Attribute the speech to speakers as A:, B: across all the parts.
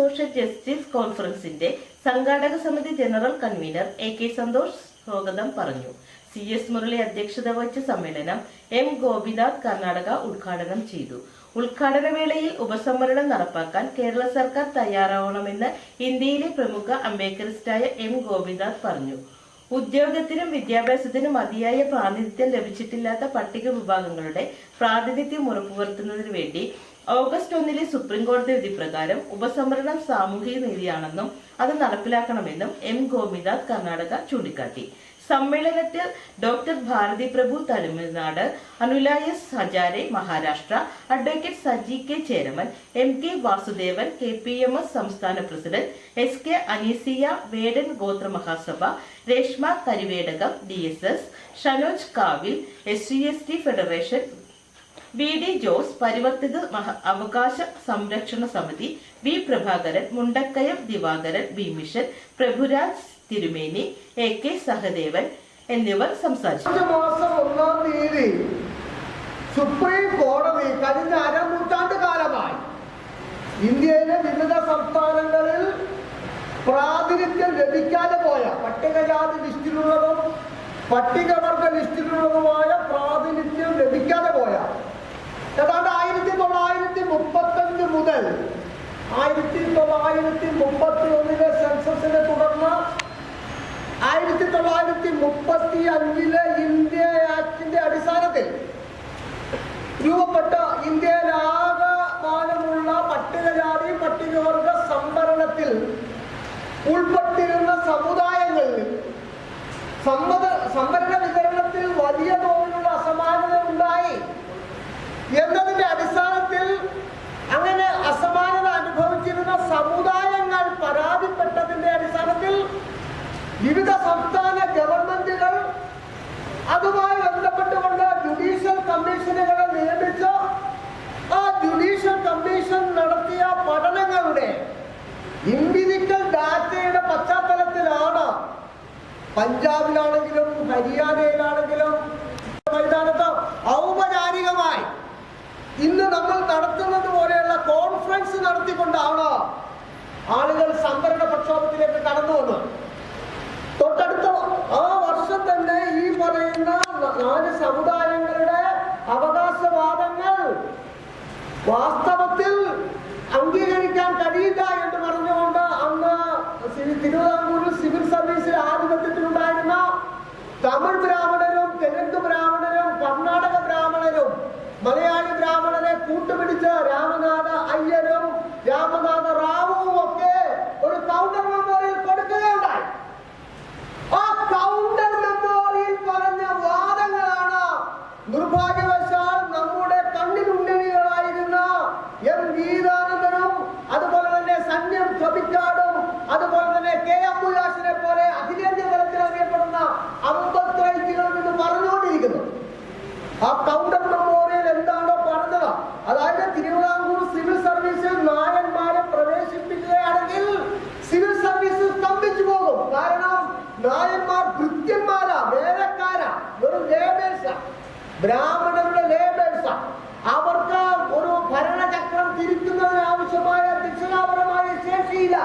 A: Social justice കോൺഫറൻസിന്റെ സംഘാടക സമിതി general convener A K Santhosh സ്വാഗതം പറഞ്ഞു. സി എസ് മുരളി അധ്യക്ഷത വഹിച്ച സമ്മേളനം എം ഗോപിനാഥ് കർണാടക ഉദ്ഘാടനം ചെയ്തു. ഉദ്ഘാടന വേളയിൽ ഉപസംവരണം നടപ്പാക്കാൻ കേരള സർക്കാർ തയ്യാറാവണമെന്ന് ഇന്ത്യയിലെ പ്രമുഖ അംബേദ്കറിസ്റ്റായ എം ഗോപിനാഥ് പറഞ്ഞു. ഉദ്യോഗത്തിനും വിദ്യാഭ്യാസത്തിനും മതിയായ പ്രാതിനിധ്യം ലഭിച്ചിട്ടില്ലാത്ത പട്ടിക വിഭാഗങ്ങളുടെ പ്രാതിനിധ്യം ഉറപ്പുവരുത്തുന്നതിനു വേണ്ടി ഓഗസ്റ്റ് ഒന്നിലെ സുപ്രീം കോടതി വിധി പ്രകാരം ഉപസംവരണം സാമൂഹിക നീതിയാണെന്നും അത് നടപ്പിലാക്കണമെന്നും എം ഗോപിനാഥ് കർണാടക ചൂണ്ടിക്കാട്ടി. സമ്മേളനത്തിൽ doctor Bharathi Prabhu Tamil Nadu Anulaya Hazare Maharashtra advocate Saji K Cheraman M K Vasudevan K P M S സംസ്ഥാന president S K Aneesia Vedan Gothra Mahasabha Reshma Karivedakam D S S Shanoj Kavil S C S T federation V D Jose പരിവർത്തിത അവകാശ സംരക്ഷണ സമിതി V Prabhakaran Mundakayam Divakaran V mission Prabhuraj Thirumeni A K Sahadevan എന്നിവർ സംസാരിച്ചു.
B: മാസം ഒന്നാം തീയതി supreme കോടതി കഴിഞ്ഞ അരനൂറ്റാണ്ട് കാലമായി ഇന്ത്യയിലെ വിവിധ സംസ്ഥാനങ്ങളിൽ പ്രാതിനിധ്യം ലഭിക്കാതെ പോയ പട്ടികജാതി ലിസ്റ്റിലുള്ളതും പട്ടികവർഗ ലിസ്റ്റിലുള്ളതുമായ പ്രാതിനിധ്യം ലഭിക്കാതെ പോയ ഏതാണ്ട് ആയിരത്തി തൊള്ളായിരത്തി മുപ്പത്തഞ്ച് മുതൽ ആയിരത്തി തൊള്ളായിരത്തി മുപ്പത്തി ഒന്നിലെ സെൻസസിനെ തുടർന്ന് ആയിരത്തി തൊള്ളായിരത്തി മുപ്പത്തി അഞ്ചിലെ ഇന്ത്യ ആക്ടിന്റെ അടിസ്ഥാനത്തിൽ രൂപപ്പെട്ട ഇന്ത്യയിലാകമാനമുള്ള പട്ടികജാതി പട്ടികവർഗ സംവരണത്തിൽ ഉൾപ്പെട്ടിരുന്ന സമുദായങ്ങളിൽ സമ്മത സംവരണ പഞ്ചാബിലാണെങ്കിലും ഹരിയാനയിലാണെങ്കിലും മൈതാനത്ത് ഔപചാരികമായി ഇന്ന് നമ്മൾ നടത്തുന്നത് പോലെയുള്ള കോൺഫറൻസ് നടത്തിക്കൊണ്ടാണ് ആളുകൾ സംവരണ പ്രക്ഷോഭത്തിലേക്ക് കടന്നു വന്നത്. തൊട്ടടുത്ത ആ വർഷം തന്നെ ഈ പറയുന്ന നാല് സമുദായങ്ങളുടെ അവകാശവാദങ്ങൾ വാസ്തവത്തിൽ അംഗീകരിക്കാൻ കഴിയില്ല എന്ന് പറഞ്ഞുകൊണ്ട് അന്ന് തിരുവിതാംകൂറിൽ സിവിൽ സർവീസിൽ ആധിപത്യത്തിലുണ്ടായിരുന്ന തമിഴ് ബ്രാഹ്മണരും തെലുങ്ക് ബ്രാഹ്മണരും കർണാടക ബ്രാഹ്മണരും മലയാളി ബ്രാഹ്മണരെ കൂട്ടുപിടിച്ച് രാമനാഥ അയ്യരും രാമനാഥ റാവുവും ഒക്കെ ഒരു കൗണ്ടർ മെമ്മോറിയൽ കൊടുക്കുകയുണ്ടായി ആ കൗണ്ടർ മെമ്മോറിയൽ പറഞ്ഞ വാദങ്ങളാണ് നിർഭാഗ്യവശാൽ നമ്മുടെ കണ്ണിനുണ്ടലികളായിരുന്ന എം ഗീതാനന്ദനും അതുപോലെ തന്നെ സന്യം കവിക്കാടും അതുപോലെ തന്നെ കെ അമ്പുലാസിനെ പോലെ അഖിലേന്ത്യാ തലത്തിൽ അറിയപ്പെടുന്ന അമ്പത്രൈറ്റുകളും ഇന്ന് പറഞ്ഞുകൊണ്ടിരിക്കുന്നു ആ കൗണ്ടർ മെമ്മോറിയൽ എന്താണോ പറഞ്ഞത്? അതായത് തിരുവിതാംകൂർ സിവിൽ സർവീസിൽ നായന്മാരെ പ്രവേശിപ്പിക്കുകയാണെങ്കിൽ സിവിൽ സർവീസ് സ്തംഭിച്ചു പോകും. കാരണം നായന്മാർ ഭൃത്യന്മാരാ വേലക്കാരാ വെറും ലേബേഴ്സ ബ്രാഹ്മണരുടെ ലേബേഴ്സ അവർക്ക് ഒരു ഭരണചക്രം തിരിക്കുന്നതിന് ആവശ്യമായ ദക്ഷിണാപരമായ ശേഷിയില്ല.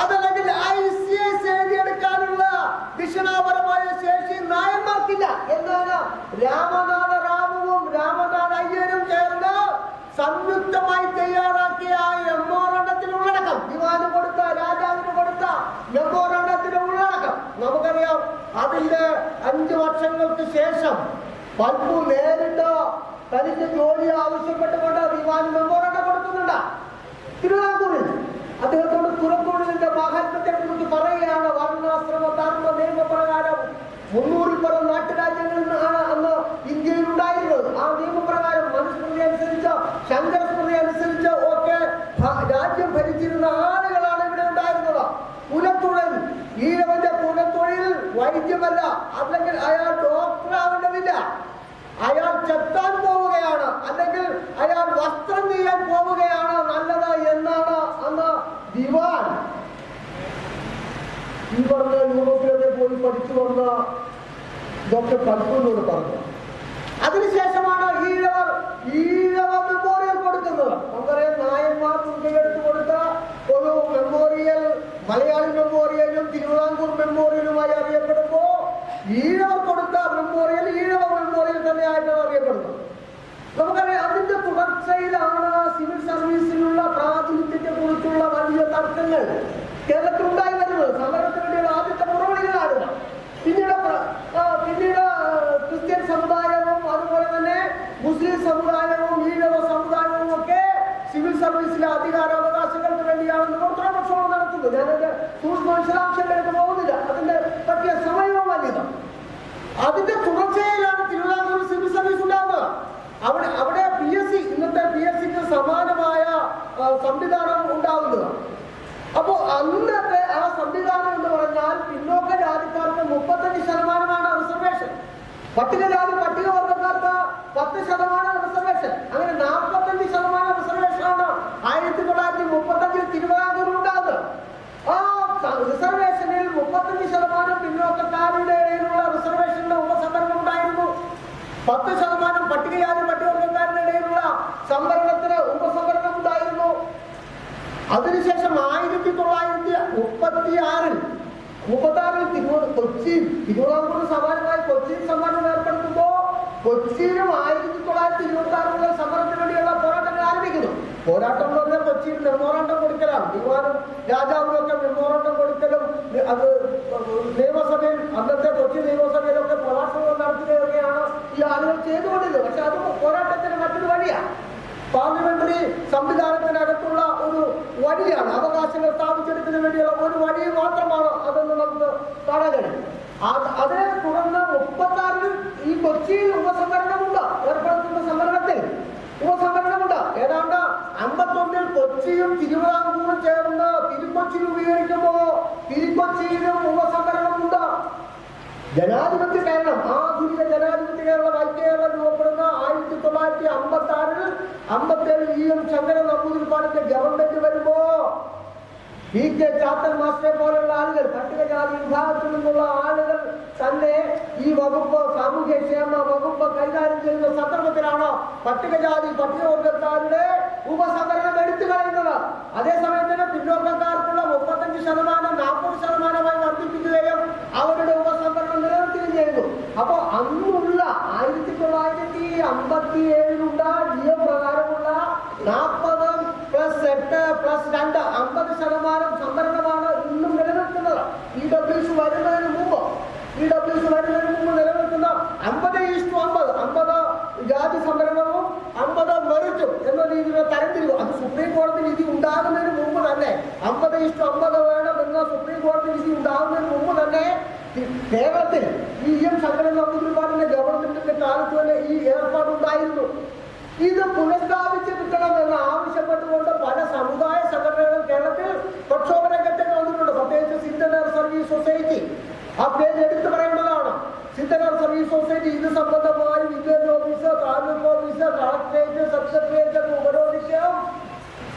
B: അതല്ലെങ്കിൽ ഐ സി എസ് എഴുതിയെടുക്കാനുള്ള ദക്ഷിണാപരമായ ശേഷി നായന്മാർക്കില്ല. എന്താണ്? രാമനാഥ റാവുവും രാമനാഥ അയ്യരും ചേർന്ന് സംയുക്തമായി തയ്യാറാക്കിയ ആ മെമ്മോറണ്ടത്തിൽ ഉള്ളടക്കം ദിവാന് കൊടുത്ത രാജാവിന് കൊടുത്ത മെമ്മോറണ്ടത്തിന്റെ ഉള്ളടക്കം നമുക്കറിയാം അതിന്റെ അഞ്ചു വർഷങ്ങൾക്ക് ശേഷം പൽപ്പു നേരിട്ട് തനിക്ക് ജോലി ആവശ്യപ്പെട്ടുകൊണ്ട് ദിവാൻ മെമ്മോറണ്ടം കൊടുക്കുന്നുണ്ട്. തിരുവിതാംകൂറിൽ അദ്ദേഹത്തോട് തുറക്കൂടിന്റെ മഹാത്മത്തെ കുറിച്ച് പറയുകയാണ്. വർണാശ്രമ ധർമ്മ നിയമപ്രകാരം മുന്നൂറിൽ പരം നാട്ടുരാജ്യങ്ങളിൽ അന്ന് ഇന്ത്യയിൽ ഉണ്ടായിരുന്നത്. ആ വൈദ്യമല്ല അല്ലെങ്കിൽ അയാൾ ഡോക്ടറാവേണ്ടതില്ല. അയാൾ ചെത്താൻ പോവുകയാണ്. അല്ലെങ്കിൽ അയാൾ വസ്ത്രം ചെയ്യാൻ പോവുകയാണ് നല്ലത് എന്നാണ് അന്ന് ദിവാൻ. ഈ പറഞ്ഞ യൂറോപ്പിലൊക്കെ പോയി പഠിച്ചു വന്ന ഡോക്ടർ പൽപ്പുനോട് പറഞ്ഞു. അതിനുശേഷമാണ് ഈഴവർ ഈഴവ മെമ്മോറിയൽ കൊടുക്കുന്നത്. നമുക്കറിയാം നായന്മാർ മുൻകൈയെടുത്ത് കൊടുത്ത ഒരു മെമ്മോറിയൽ മലയാളി മെമ്മോറിയലും തിരുവിതാംകൂർ മെമ്മോറിയലുമായി അറിയപ്പെടുമ്പോ ഈഴവർ കൊടുത്ത മെമ്മോറിയൽ ഈഴവ മെമ്മോറിയൽ തന്നെയായിട്ടാണ് അറിയപ്പെടുന്നത്. നമുക്കറിയാം അതിന്റെ തുടർച്ചയിലാണ് സിവിൽ സർവീസിലുള്ള പ്രാതിനിധ്യത്തെ കുറിച്ചുള്ള വലിയ തർക്കങ്ങൾ കേരളത്തിൽ ഉണ്ടായി വരുന്നത്. സമരത്തിന് ആദ്യത്തെ മുറവിളികളാണ്. പിന്നീട് പിന്നീട് ക്രിസ്ത്യൻ സമുദായവും അതുപോലെ തന്നെ മുസ്ലിം സമുദായവും ഈഴവ സമുദായവും ഒക്കെ സിവിൽ സർവീസിലെ അധികാരാവകാശങ്ങൾക്ക് വേണ്ടിയാണ് പ്രക്ഷോഭം നടത്തുന്നത് ഞാനതിന്റെ സൂക്ഷ്മ വിശദാംശങ്ങളിലേക്ക് പോകുന്നില്ല. അതിന്റെ പറ്റിയ സമയവും വലുതാണ് അതിന്റെ തുടർച്ചയിലാണ് തിരുവിതാംകൂർ സിവിൽ സർവീസ് ഉണ്ടാകുന്നത് അവിടെ അവിടെ പി എസ് സി ഇന്നത്തെ പി എസ് സിക്ക് സമാനമായ സംവിധാനം ഉണ്ടാകുന്നത് അപ്പോൾ അന്നത്തെ ആ സംവിധാനം എന്ന് പറഞ്ഞാൽ പിന്നോക്ക ജാതിക്കാർക്ക് മുപ്പത്തഞ്ച് ശതമാനമാണ് റിസർവേഷൻ പട്ടികജാതി പട്ടികവർഗക്കാർക്ക് പത്ത് ശതമാനം റിസർവേഷൻ അങ്ങനെ നാൽപ്പത്തഞ്ച് ശതമാനം റിസർവേഷനാണ് ആയിരത്തി തൊള്ളായിരത്തി മുപ്പത്തഞ്ചിൽ തിരുവിതാംകൂറിൽ ഉണ്ടാകുന്നത് ആ സ- റിസർവേഷനിൽ മുപ്പത്തഞ്ച് ശതമാനം പിന്നോക്കക്കാരുടെ ഇടയിലുള്ള റിസർവേഷനിലെ ഉപസംവരണം ഉണ്ടായിരുന്നു പത്ത് ശതമാനം പട്ടികജാതി പട്ടികവർഗക്കാരുടെ ഇടയിലുള്ള സംവരണത്തിന് ഉപസംവരണം ഉണ്ടായിരുന്നു അതിനുശേഷം ആയിരത്തി തൊള്ളായിരത്തി മുപ്പത്തി ആറിൽ മുപ്പത്താറിൽ തിരുവ കൊച്ചിയിൽ തിരുവിതാംകൂർ സമാനമായി കൊച്ചിയിൽ സമ്മാനം ഏർപ്പെടുത്തുമ്പോ കൊച്ചിയിലും ആയിരത്തി തൊള്ളായിരത്തി ഇരുപത്തി ആറ് മുതൽ സമരത്തിന് വേണ്ടിയുള്ള പോരാട്ടങ്ങൾ ആരംഭിക്കുന്നു. പോരാട്ടം എന്ന് പറഞ്ഞാൽ കൊച്ചിയിൽ മെമ്മോറാണ്ടം കൊടുക്കലാണ്. ദിവാനും രാജാവിനൊക്കെ മെമ്മോറാണ്ടം കൊടുക്കലും അത് നിയമസഭയിൽ അന്നത്തെ കൊച്ചി നിയമസഭയിലൊക്കെ പോരാട്ടങ്ങൾ നടത്തുകയൊക്കെയാണ് ഈ ആളുകൾ ചെയ്തുകൊണ്ടിരുന്നത്. പക്ഷെ അത് പോരാട്ടത്തിന് മറ്റൊരു വഴിയാണ് പാർലമെന്ററി സംവിധാനത്തിനകത്തുള്ള ഒരു വഴിയാണ് അവകാശങ്ങൾ സ്ഥാപിച്ചെടുക്കുന്നതിന് വേണ്ടിയുള്ള ഒരു വഴി മാത്രമാണ് അതെന്ന് നമുക്ക് കാണാൻ കഴിയും. അതിനെ തുടർന്ന് മുപ്പത്തി ആറിൽ ഈ കൊച്ചിയിൽ ഉപസംവരണമുണ്ട് ഏർപ്പെടുത്തുന്ന സംവരണത്തിൽ ഉപസംവരണമുണ്ട് ഏതാണ്ട് അമ്പത്തൊന്നിൽ കൊച്ചിയും തിരുവിതാംകൂറും ചേർന്ന് തിരുക്കൊച്ചി രൂപീകരിക്കുമ്പോ തിരുക്കൊച്ചിയിലും ഉപസംവരണമുണ്ട് ജനാധിപത്യ കേരളം ആധുനിക ജനാധിപത്യ കേരളം ഐക്യകേരളം രൂപപ്പെടുന്ന ആയിരത്തി തൊള്ളായിരത്തി അമ്പത്തി ആറിൽ അമ്പത്തി ഏഴിൽ ഇ എം ശങ്കരൻ നമ്പൂതിരിപ്പാടിന്റെ ഗവൺമെന്റ് വരുമ്പോ പി കെ ചാത്തൻ മാസ്റ്ററെ പോലുള്ള ആളുകൾ പട്ടികജാതി വിഭാഗത്തിൽ നിന്നുള്ള ആളുകൾ തന്നെ ഈ വകുപ്പ് സാമൂഹ്യക്ഷേമ വകുപ്പ് കൈകാര്യം ചെയ്യുന്ന സന്ദർഭത്തിലാണ് പട്ടികജാതി പട്ടികവർഗക്കാരുടെ ഉപസംവരണം എടുത്തു കളയുന്നത്. അതേസമയം തന്നെ പിന്നോക്കക്കാർക്കുള്ള മുപ്പത്തഞ്ച് ശതമാനം നാൽപ്പത് ശതമാനമായി വർദ്ധിപ്പിക്കുകയും അവരുടെ ഉപസംവരണം നിലനിർത്തുകയും ചെയ്തു. അപ്പോൾ അന്നുള്ള ആയിരത്തി തൊള്ളായിരത്തി അമ്പത്തി ഏഴിലുള്ള നിയമപ്രകാരമുള്ള നാൽപ്പത് പ്ലസ് എട്ട് പ്ലസ് രണ്ട് അമ്പത് ശതമാനം സംവരണമാണ് ഇന്നും ഇ ഡബ്ല്യൂസ് വരുന്നതിന് മുമ്പ് ഇ ഡബ്ല്യൂസ് വരുന്നതിന് മുമ്പ് നിലനിൽക്കുന്ന അമ്പത് ഈസ്റ്റു അമ്പത് അമ്പത് ജാതി സംവരണവും അമ്പത് മെറിറ്റും എന്ന രീതിയിൽ തരംതിരിവ് അത് സുപ്രീം കോടതി വിധി ഉണ്ടാകുന്നതിന് മുമ്പ് തന്നെ അമ്പത് ഈസ്റ്റു അമ്പത് വേണം എന്ന സുപ്രീം കോടതി വിധി ഉണ്ടാകുന്നതിന് മുമ്പ് തന്നെ കേരളത്തിൽ ഈ എം ശങ്കരൻ നമ്പൂതിരിപ്പാടിന്റെ ഗവൺമെന്റിന്റെ കാലത്ത് തന്നെ ഈ ഏർപ്പാടുണ്ടായിരുന്നു. ഇത് പുനഃസ്ഥാപിച്ച് പേര് എടുത്തു പറയേണ്ടതാണ്. സിദ്ധനർ സർവീസ് സൊസൈറ്റി ഇത് സംബന്ധമായി village office taluk office collectorate secretariat ഒക്കെ ഉപരോധിക്കാം.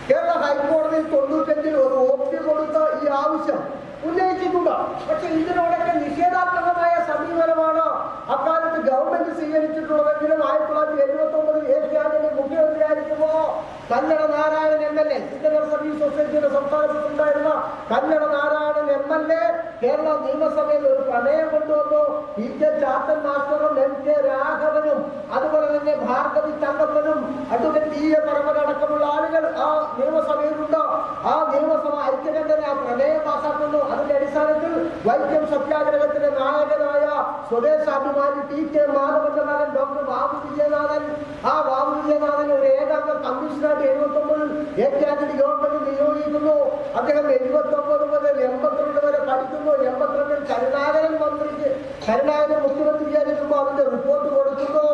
B: കേരള ഹൈക്കോടതിയിൽ തൊണ്ണൂറ്റഞ്ചിൽ ഒരു ഓപ്ഷൻ കൊടുത്ത ഈ ആവശ്യം ഉന്നയിച്ചിട്ടുണ്ട്. പക്ഷെ ഇതിനോടൊക്കെ നിഷേധാത്മകമായ സമീപനമാണ് അക്കാലത്ത് ഗവൺമെന്റ് സ്വീകരിച്ചിട്ടുള്ളതെങ്കിലും ആയിരത്തി തൊള്ളായിരത്തി എഴുപത്തി ഒമ്പതിൽ ഏഷ്യാനിന്റെ മുഖ്യമന്ത്രിയായിരിക്കുമ്പോ Kannada Narayanan M L A Sidhanar service സൊസൈറ്റിയുടെ സംസ്ഥാനത്തുണ്ടായിരുന്ന കന്നഡ നാരായണൻ എ കേരള നിയമസഭയിൽ ഒരു പ്രമേയം കൊണ്ടുവന്നു. പി കെ ചാത്തൻ മാസ്റ്ററും എം കെ രാഘവനും അതുപോലെ തന്നെ ഭാർഗവി തങ്കപ്പനും അഡ്വക്കേറ്റ് ടി എ അടക്കമുള്ള ആളുകൾ ആ നിയമസഭയിലുണ്ട്. ആ നിയമസഭ ഐക്യകണ്ഠനെ ആ പ്രമേയം പാസാക്കുന്നു. അതിന്റെ അടിസ്ഥാനത്തിൽ വൈക്കം സത്യാഗ്രഹത്തിന്റെ നായകനായ സ്വദേശാഭിമാനി ടി കെ മാധവന്റെ മകൻ ഡോക്ടർ ബാബു വിജയനാഥൻ. ആ ബാബു വിജയനാഥൻ ഒരു ഏകാംഗ കമ്മീഷനായിട്ട് എഴുപത്തി ഒമ്പതിൽ ഏറ്റവും ഗവൺമെന്റ് നിയോഗിക്കുന്നു. അദ്ദേഹം എഴുപത്തി വരെ എൺപത്തിരണ്ടിൽ കരുണാകരൻ മന്ത്രിക്ക് കരുണാകരൻ മുഖ്യമന്ത്രിയായിരിക്കുമ്പോൾ അതിന്റെ റിപ്പോർട്ട് കൊടുക്കുന്നു.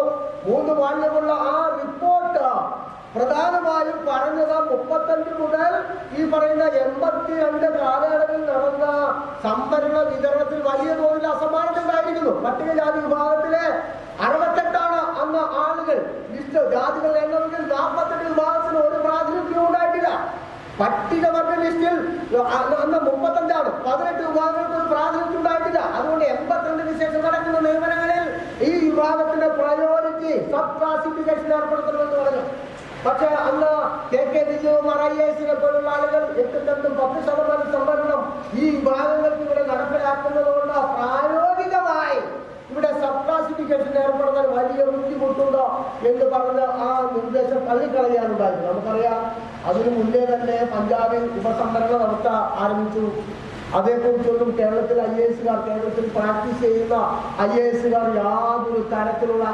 B: മൂന്ന് മാന്യമുള്ള ആ റിപ്പോർട്ട് പ്രധാനമായും പറഞ്ഞത് മുപ്പത്തഞ്ച് മുതൽ ഈ പറയുന്ന എൺപത്തി രണ്ട് കാലയളവിൽ നടന്ന സംഭരണ വിതരണത്തിൽ വലിയ തോതിൽ അസമാനത ഉണ്ടായിരിക്കുന്നു പട്ടികജാതി വിഭാഗത്തിലെ അന്ന് മുപ്പത്തഞ്ചാണ്. പതിനെട്ട് വിഭാഗങ്ങൾക്ക് ഒരു പ്രാതിനിധ്യം ഉണ്ടായിട്ടില്ല. അതുകൊണ്ട് എൺപത്തിരണ്ടിന് ശേഷം നടക്കുന്ന നിയമനങ്ങളിൽ. ഈ വിഭാഗത്തിന്റെ പ്രയോറിറ്റി സബ് ക്ലാസിഫിക്കേഷൻ ഏർപ്പെടുത്തണമെന്ന് പറഞ്ഞു. പക്ഷെ അന്ന് കെ കെ വിജയകുമാർ ഐ എസിനെ ആളുകൾ എട്ടും പത്ത് ശതമാനം സംവരണം ഈ വിഭാഗങ്ങൾക്ക് ഇവിടെ നടപ്പിലാക്കുന്നത് കൊണ്ട് പ്രായോഗികമായി ഇവിടെ സബ് ക്ലാസിഫിക്കേഷൻ ഏർപ്പെടുത്താൻ വലിയ ബുദ്ധിമുട്ടുണ്ടോ എന്ന് പറഞ്ഞ് ആ നിർദ്ദേശം തള്ളിക്കളയാനുണ്ടായിരുന്നു നമുക്കറിയാം അതിനു മുന്നേ തന്നെ പഞ്ചാബിൽ ഉപസംഹരണ നടത്ത ആരംഭിച്ചു. അതേക്കുറിച്ചൊന്നും കേരളത്തിൽ ഐ എ എസുകാർ കേരളത്തിൽ പ്രാക്ടീസ് ചെയ്യുന്ന ഐ എ എസുകാർ യാതൊരു തരത്തിലുള്ള